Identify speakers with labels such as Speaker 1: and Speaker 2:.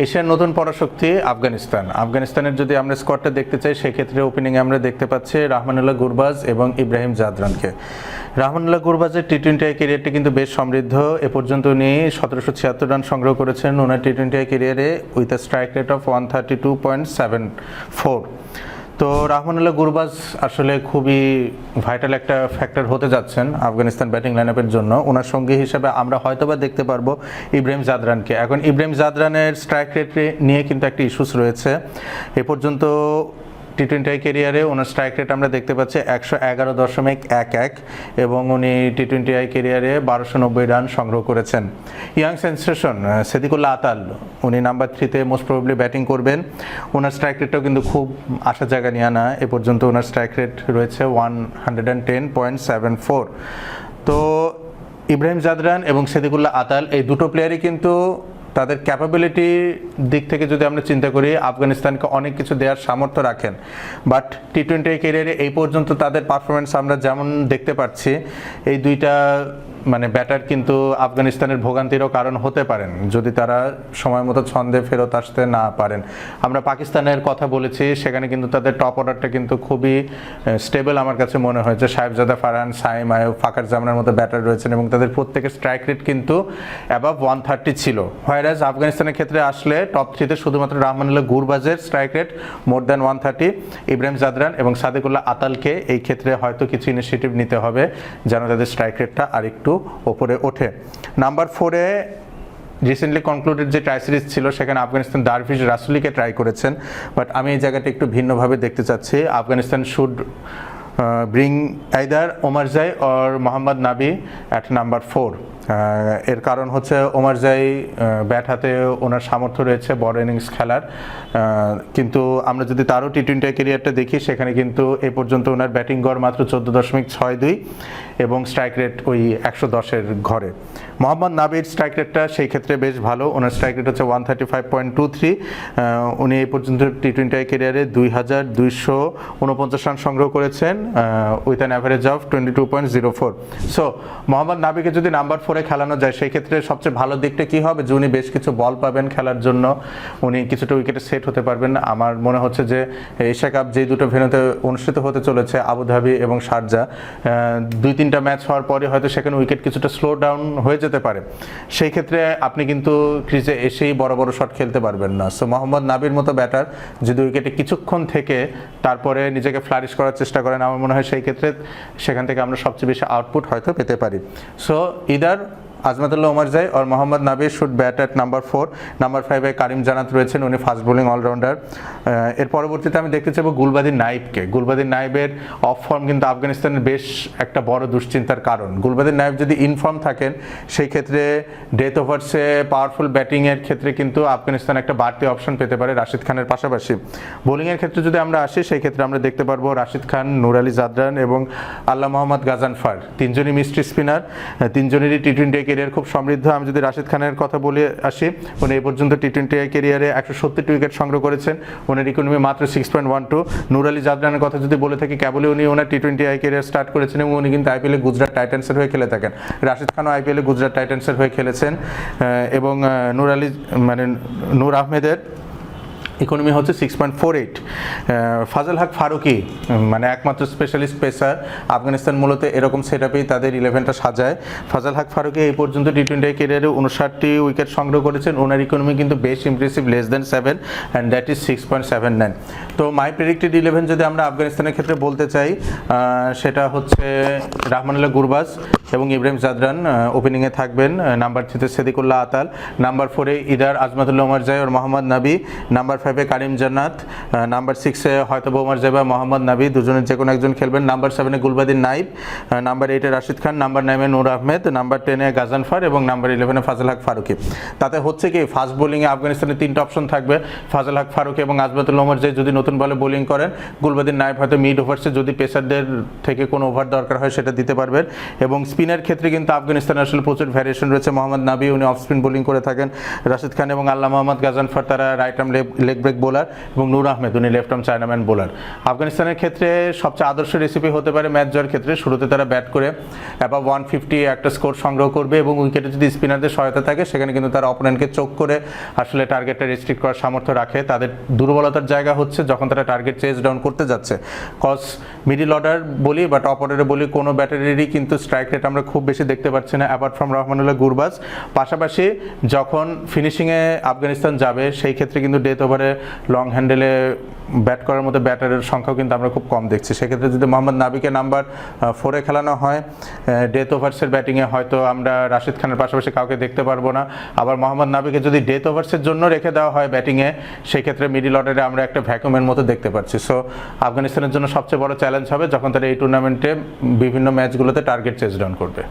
Speaker 1: এশিয়ার নতুন পরাশক্তি আফগানিস্তান। আফগানিস্তানের যদি আমরা স্কোয়াডটা দেখতে চাই, সেক্ষেত্রে ওপেনিংয়ে আমরা দেখতে পাচ্ছি রাহমানুল্লাহ গুরবাজ এবং ইব্রাহিম জাদরানকে। রাহমানুল্লাহ গুরবাজের টি টোয়েন্টি আই কেরিয়ারটি কিন্তু বেশ সমৃদ্ধ। এ পর্যন্ত উনি সতেরোশো ছিয়াত্তর রান সংগ্রহ করেছেন। ওনার টি টোয়েন্টি আই কেরিয়ারে with a strike rate of one thirty two point seven four তো রাহমানুল্লাহ, গুরবাজ আসলে খুবই ভাইটাল একটা ফ্যাক্টর হতে যাচ্ছেন আফগানিস্তান ব্যাটিং লাইন আপের জন্য। ওনার সঙ্গী হিসেবে আমরা হয়তোবা দেখতে পারব ইব্রাহিম জাদরানকে। এখন ইব্রাহিম জাদরানের স্ট্রাইক রেট নিয়ে কিন্তু একটা ইস্যুস রয়েছে। এ পর্যন্ত টি টোয়েন্টি কেরিয়ারে ওনার স্ট্রাইক রেট আমরা দেখতে পাচ্ছি একশো এগারো দশমিক এক এক এবং উনি টি টোয়েন্টি আই কেরিয়ারে বারোশো নব্বই রান সংগ্রহ করেছেন। ইয়াং সেন্সেশন সেদিকুল্লা আতাল উনি নাম্বার থ্রিতে মোস্ট প্রবলি ব্যাটিং করবেন। ওনার স্ট্রাইক রেটটাও কিন্তু খুব আশা জায়গা নিয়ে আনা এ পর্যন্ত ওনার স্ট্রাইক রেট রয়েছে one hundred and ten point seven four তো ইব্রাহিম জাদরান এবং সেদিকুল্লাহ আতাল এই দুটো প্লেয়ারই কিন্তু তাদের ক্যাপাবিলিটির দিক থেকে যদি আমরা চিন্তা করি, আফগানিস্তানকে অনেক কিছু দেওয়ার সামর্থ্য রাখেন। বাট টি টোয়েন্টি ক্যারিয়ারে এই পর্যন্ত তাদের পারফরমেন্স আমরা যেমন দেখতে পাচ্ছি, এই দুইটা মানে ব্যাটার কিন্তু আফগানিস্তানের ভোগান্তিরও কারণ হতে পারেন, যদি তারা সময় মতো ছন্দে ফেরত আসতে না পারেন। আমরা পাকিস্তানের কথা বলেছি, সেখানে কিন্তু তাদের টপ অর্ডারটা কিন্তু খুবই স্টেবল আমার কাছে মনে হয়েছে সাহেবজাদা ফারহান সাইম আয়ুব ফাকার জামানের মতো ব্যাটার রয়েছেন এবং তাদের প্রত্যেকের স্ট্রাইক রেট কিন্তু অ্যাবাভ ওয়ান থার্টি ছিল। হোয়ারাজ আফগানিস্তানের ক্ষেত্রে আসলে টপ থ্রিতে শুধুমাত্র Rahmanullah গুরবাজের strike rate more than one thirty Ibrahim Zadran এবং সাদেকুল্লাহ আতালকে এই ক্ষেত্রে হয়তো কিছু ইনিশিয়েটিভ নিতে হবে যেন তাদের স্ট্রাইক রেটটা আরেকটু ওপরে ওঠে। নাম্বার ফোরে রিসেন্টলি কনক্লুডেড যে ট্রাই সিরিজ ছিল, সেখানে আফগানিস্তান দারভিশ রাসুলিকে ট্রাই করেছেন। বাট আমি এই জায়গাটা একটু ভিন্নভাবে দেখতে চাচ্ছি। Afghanistan should bring either Omarzai or Mohammad নাবি অ্যাট নাম্বার ফোর এর কারণ হচ্ছে ওমার জাই ব্যাট হাতে ওনার সামর্থ্য রয়েছে, বড় ইনিংস খেলার। কিন্তু আমরা যদি তারও টি টোয়েন্টি ক্যারিয়ারটা দেখি, সেখানে কিন্তু এ পর্যন্ত ওনার ব্যাটিং গড় মাত্র চোদ্দ দশমিক ছয় দুই। এবং স্ট্রাইক রেট ওই একশো দশের ঘরে। মোহাম্মদ নাবির স্ট্রাইক রেটটা সেই ক্ষেত্রে বেশ ভালো। ওনার স্ট্রাইক রেট হচ্ছে one thirty five point two three উনি এই পর্যন্ত টি টোয়েন্টি কেরিয়ারে দুই হাজার দুইশো উনপঞ্চাশ রান সংগ্রহ করেছেন with an average of twenty two point zero four so Mohammad নাবিকে যদি নাম্বার ফোরে খেলানো যায়, সেই ক্ষেত্রে সবচেয়ে ভালো দিকটা কী হবে? যে উনি বেশ কিছু বল পাবেন খেলার জন্য। উনি কিছুটা উইকেটে সেট হতে পারবেন। আমার মনে হচ্ছে যে এশিয়া কাপ যে দুটো ভেন্যুতে অনুষ্ঠিত হতে চলেছে, আবুধাবি এবং শারজা দুই তিনটা ম্যাচ হওয়ার পরে হয়তো সেখানে উইকেট কিছুটা স্লো ডাউন হয়ে যেতে পারে। সেই ক্ষেত্রে আপনি কিন্তু ক্রিজে এসেই বড় বড় শট খেলতে পারবেন না। সো মোহাম্মদ নাবির মতো ব্যাটার যদি উইকেটে কিছুক্ষণ থেকে তারপরে নিজেকে ফ্লারিশ করার চেষ্টা করেন, আমার মনে হয় সেই ক্ষেত্রে সেখান থেকে আমরা সবচেয়ে বেশি আউটপুট হয়তো পেতে পারি। সো ইদার আজমাতুল্লাহ ওমর জাই আর মোহাম্মদ নাবির should bat at number four number ফাইভে কারিম জানাত রয়েছেন, উনি ফাস্ট বোলিং অলরাউন্ডার এর পরবর্তীতে আমি দেখতে চাইব গুলবাদির নাইবকে। গুলবাদির নাইবের অফ ফর্ম কিন্তু আফগানিস্তানের বেশ একটা বড় দুশ্চিন্তার কারণ। গুলবাদির নাইব যদি ইনফর্ম থাকেন, সেই ক্ষেত্রে ডেথ ওভার্সে পাওয়ারফুল ব্যাটিংয়ের ক্ষেত্রে কিন্তু আফগানিস্তান একটা বাড়তি অপশন পেতে পারে রাশিদ খানের পাশাপাশি। বোলিংয়ের ক্ষেত্রে যদি আমরা আসি, সেই ক্ষেত্রে আমরা দেখতে পারব রাশিদ খান, নুর আলী জাদরান এবং আল্লাহ মোহাম্মদ গাজানফার। তিনজনই মিস্ট্রি স্পিনার তিনজনেরই টি টোয়েন্টি ক্যারিয়ার খুব সমৃদ্ধ। আমি যদি রাশিদ খানের কথা বলে আসি, উনি এই পর্যন্ত টি টোয়েন্টি আই কেরিয়ারে একশো সত্তরটি উইকেট সংগ্রহ করেছেন। উনার ইকোনমি মাত্র six point one two Noor Ali জাদরানের কথা যদি বলে থাকি, কেবলই উনি ওনার T twenty I career start করেছেন এবং উনি কিন্তু আইপিএলে গুজরাট টাইটান্সের হয়ে খেলে থাকেন। রাশিদ খানও আইপিএলে গুজরাট টাইটান্সের হয়ে খেলেছেন। এবং নূর আলী মানে নূর আহমেদের ইকোনমি হচ্ছে six point four eight Fazal Haq Farooqi মানে একমাত্র স্পেশালিস্ট পেসার, আফগানিস্তান মূলত এরকম সেট আপেই তাদের ইলেভেনটা সাজায়। ফাজল হক ফারুকি এই পর্যন্ত টি টোয়েন্টি ক্যারিয়ারে উনষাটটি উইকেট সংগ্রহ করেছেন, ওনার ইকোনমি কিন্তু বেশ impressive less than seven and that is six point seven nine তো মাই প্রেডিক্টেড ইলেভেন যদি আমরা আফগানিস্তানের ক্ষেত্রে বলতে চাই সেটা হচ্ছে রাহমানুল্লাহ গুরবাজ এবং ইব্রাহিম জাদরান ওপেনিংয়ে থাকবেন নাম্বার থ্রিতে সেদিকুল্লাহ আতাল নাম্বার ফোরে either Azmatullah Omarzai or Mohammad নাবি নাম্বার ফাইভে কারিম জান্নাত। নাম্বার সিক্সে হয়তো ওমর জাই বা মোহাম্মদ নাবি দুজনের যে কোনো একজন খেলবেন। নাম্বার সেভেনে গুলবাদিন নাইব। নাম্বার এইটে রাশিদ খান। নাম্বার নাইনে নূর আহমেদ। নাম্বার টেনে গাজান ফার এবং নাম্বার ইলেভেনে ফাজল হক ফারুকি। তাতে হচ্ছে কি ফাস্ট বোলিংয়ে আফগানিস্তানের তিনটা অপশন থাকবে। ফাজল হক ফারুকি এবং আজমাতুল্লাহ ওমর জাই যদি নতুন বলে বোলিং করেন, গুলবাদিন নাইব হয়তো মিড ওভার্সে যদি পেসারদের থেকে কোনো ওভার দরকার হয় সেটা দিতে পারবেন। এবং স্পিনের ক্ষেত্রে কিন্তু আফগানিস্তানের আসলে প্রচুর ভ্যারিয়েশন রয়েছে। মোহাম্মদ নাবি, উনি অফ স্পিন বোলিং করে থাকেন। রাশিদ খান এবং আল্লাহ মোহাম্মদ গাজানফার তারা right arm leg break bowler এবং নূর আহমেদ, উনি লেফট আর্ম চায়নাম্যান বোলার। আফগানিস্তানের ক্ষেত্রে সবচেয়ে আদর্শ রেসিপি হতে পারে ম্যাচ জয়ের ক্ষেত্রে। শুরুতে তারা ব্যাট করে অ্যাবাভ ওয়ান ফিফটি একটা স্কোর সংগ্রহ করবে এবং উইকেটে যদি স্পিনারদের সহায়তা থাকে, সেখানে কিন্তু তারা অপোনেন্টকে চোখ করে আসলে টার্গেটটা রেস্ট্রিক্ট করার সামর্থ্য রাখে। তাদের দুর্বলতার জায়গা হচ্ছে যখন তারা টার্গেট চেস ডাউন করতে যাচ্ছে। কজ মিডিল অর্ডার বলি বা টপ অর্ডারে বলি, কোনো ব্যাটারিরই কিন্তু স্ট্রাইক রেট আমরা খুব বেশি দেখতে পাচ্ছি না অ্যাপার্ট ফ্রম রহমানুল্লাহ গুরবাজ। পাশাপাশি যখন ফিনিশিংয়ে আফগানিস্তান যাবে, সেই ক্ষেত্রে কিন্তু ডেথ ওভারে লং হ্যান্ডেলে ব্যাট করার মতো ব্যাটারের সংখ্যাও কিন্তু আমরা খুব কম দেখছি। সেক্ষেত্রে যদি মোহাম্মদ নাবিকে নাম্বার ফোরে খেলানো হয় ডেথ ওভার্সের ব্যাটিংয়ে হয়তো আমরা রাশিদ খানের পাশাপাশি কাউকে দেখতে পারব না। আবার মোহাম্মদ নাবিকে যদি ডেথ ওভার্সের জন্য রেখে দেওয়া হয় ব্যাটিংয়ে সেক্ষেত্রে মিডিল অর্ডারে আমরা একটা ভ্যাকুমের মতো দেখতে পাচ্ছি। সো আফগানিস্তানের জন্য সবচেয়ে বড় চ্যালেঞ্জ হবে যখন তারা এই টুর্নামেন্টে বিভিন্ন ম্যাচগুলোতে টার্গেট চেস ডাউন করবে।